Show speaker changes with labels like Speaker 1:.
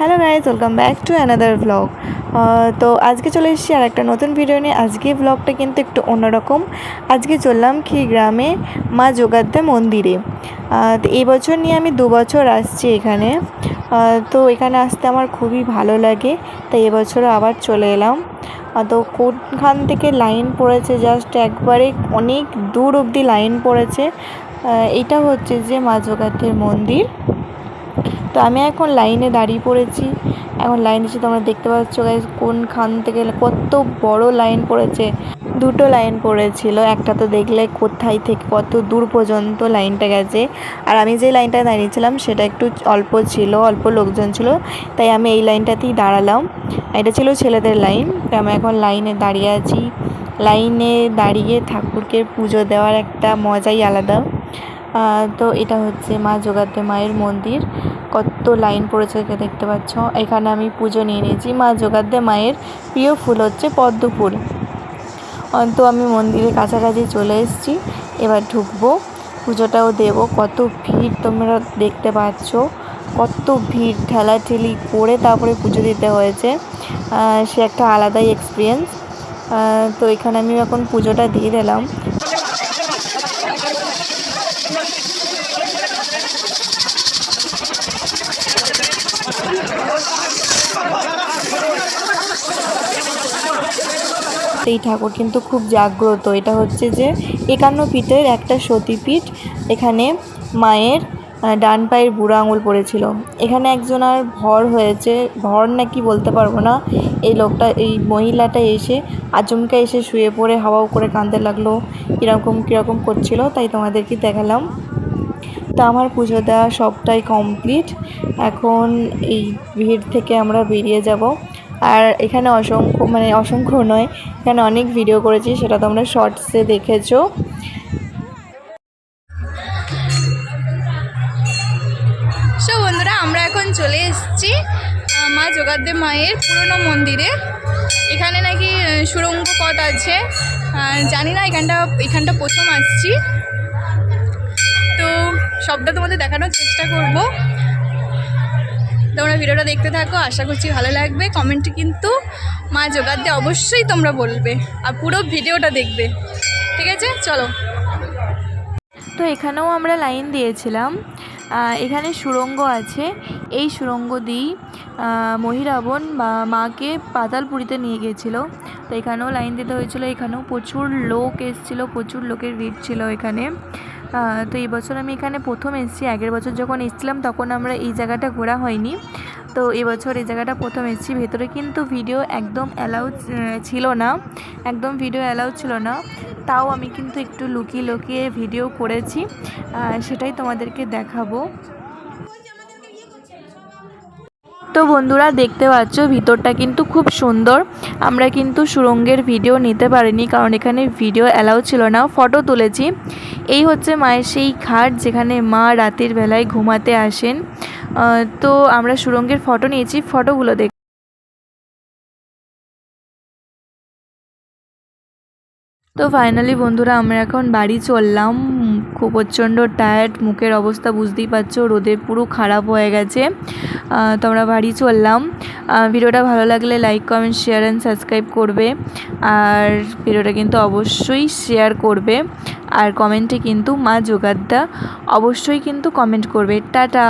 Speaker 1: Hello guys welcome back to another blog তো আজকে চলে এসেছি আর একটা নতুন ভিডিও নিয়ে। আজকে ব্লগটা কিন্তু একটু অন্যরকম। আজকে চললাম কি গ্রামে মা যোগাদ্দা মন্দিরে। তো এই বছর নিয়ে আমি দু বছর আসছি এখানে। তো এখানে আসতে আমার খুবই ভালো লাগে, তাই এবছরও আবার চলে এলাম। তো কোনখান থেকে লাইন পড়েছে জাস্ট একবারে অনেক দূর অবধি লাইন পড়েছে। এটা হচ্ছে যে মা যোগাদ্দের মন্দির। তো আমি এখন লাইনে দাঁড়িয়ে পড়েছি। এখন লাইন এসে তোমরা দেখতে পাচ্ছ গাইজ কোনখান থেকে কত বড় লাইন পড়েছে। দুটো লাইন পড়েছিল, একটা তো দেখলে কোথায় থেকে কত দূর পর্যন্ত লাইনটা গেছে। আর আমি যে লাইনটায় দাঁড়িয়েছিলাম, সেটা একটু অল্প ছিল, অল্প লোকজন ছিল, তাই আমি এই লাইনটাতেই দাঁড়ালাম। এটা ছিল ছেলেদের লাইন তো আমি এখন লাইনে দাঁড়িয়ে আছি। লাইনে দাঁড়িয়ে ঠাকুরকে পুজো দেওয়ার একটা মজাই আলাদা। তো এটা হচ্ছে মা যোগাদ্দে মায়ের মন্দির। কত লাইন পড়েছে দেখতে পাচ্ছ। এখানে আমি পুজো নিয়ে নিয়েছি। মা যোগাদ্দে মায়ের প্রিয় ফুল হচ্ছে পদ্ম ফুল। আমি মন্দিরের কাছাকাছি চলে এসেছি। এবার ঢুকবো। পুজোটাও দেবো। কত ভিড় তোমরা দেখতে পাচ্ছ। কত ভিড়, ঠেলাঠেলি করে তারপরে পুজো দিতে হয়েছে। সে একটা আলাদাই এক্সপিরিয়েন্স তো এখানে আমি এখন পুজোটা দিয়ে দিলাম। এই ঠাকুর কিন্তু খুব জাগ্রত। এটা হচ্ছে যে একান্ন পীঠের একটা সতীপীঠ। এখানে মায়ের ডান পায়ের বুড়ো আঙুল পড়েছিল। এখানে একজন আর ভর হয়েছে। ভর নাকি বলতে পারব না। এই লোকটা, এই মহিলাটা এসে আচমকা এসে শুয়ে পড়ে, হাওয়াও করে কাঁদতে লাগল। কীরকম কীরকম করছিল, তাই তোমাদেরকে দেখালাম। তো আমার পুজো দেওয়া সবটাই কমপ্লিট এখন এই ভিড় থেকে আমরা বেরিয়ে যাব। আর এখানে অসংখ্য মানে অসংখ্য নয় এখানে অনেক ভিডিও করেছি সেটা তোমরা শর্টসে দেখেছ।
Speaker 2: সো বন্ধুরা আমরা এখন চলে এসেছি মা যোগাদ্দে মায়ের পুরনো মন্দিরে। এখানে নাকি আহ, সুড়ঙ্গ পথ আছে। জানি না এখানটা এখানটা প্রথম আসছি। তো সবটা তোমাদের দেখানোর চেষ্টা করব। তোমরা ভিডিওটা দেখতে থাকো আশা করছি ভালো লাগবে। কমেন্টে কিন্তু মা যোগাদ্দে অবশ্যই তোমরা বলবে আর পুরো ভিডিওটা দেখবে। ঠিক আছে? চলো।
Speaker 1: তো এখানেও আমরা লাইন দিয়েছিলাম। এখানে সুরঙ্গ আছে। এই সুরঙ্গ দিয়েই আহ, মহিরাবণ বা মাকে পাতালপুরিতে নিয়ে গিয়েছিল। তো এখানেও লাইন দিতে হয়েছিল। এখানেও প্রচুর লোক এসেছিল প্রচুর লোকের ভিড় ছিল এখানে। তো এই বছর আমি এখানে প্রথম এসেছি। আগের বছর যখন এসেছিলাম, তখন আমরা এই জায়গাটা ঘোরা হয়নি। তো এবছর এই জায়গাটা প্রথম এসেছি। ভেতরে কিন্তু ভিডিও একদম অ্যালাউ ছিল না। একদম ভিডিও অ্যালাউ ছিল না। তাও আমি কিন্তু একটু লুকিয়ে লুকিয়ে ভিডিও করেছি। সেটাই তোমাদেরকে দেখাবো। তো বন্ধুরা দেখতে পাচ্ছ, ভিতরটা কিন্তু খুব সুন্দর। আমরা কিন্তু সুরঙ্গের ভিডিও নিতে পারিনি, কারণ এখানে ভিডিও অ্যালাউ ছিল না ফটো তুলেছি। এই হচ্ছে মায়ের সেই খাট যেখানে মা রাতের বেলায় ঘুমাতে আসেন। তো আমরা সুরঙ্গের ফটো নিয়েছি ফটোগুলো দেখ তো ফাইনালি বন্ধুরা আমরা এখন বাড়ি চললাম। খুব প্রচণ্ড টায়ার্ড মুখের অবস্থা বুঝতেই পারছ, রোদে পুরো খারাপ হয়ে গেছে। তো আমরা বাড়ি চললাম। ভিডিওটা ভালো লাগলে like comment share and subscribe করবে। আর ভিডিওটা কিন্তু অবশ্যই শেয়ার করবে। আর কমেন্টে কিন্তু মা যোগাদ্দা অবশ্যই কিন্তু কমেন্ট করবে। টাটা!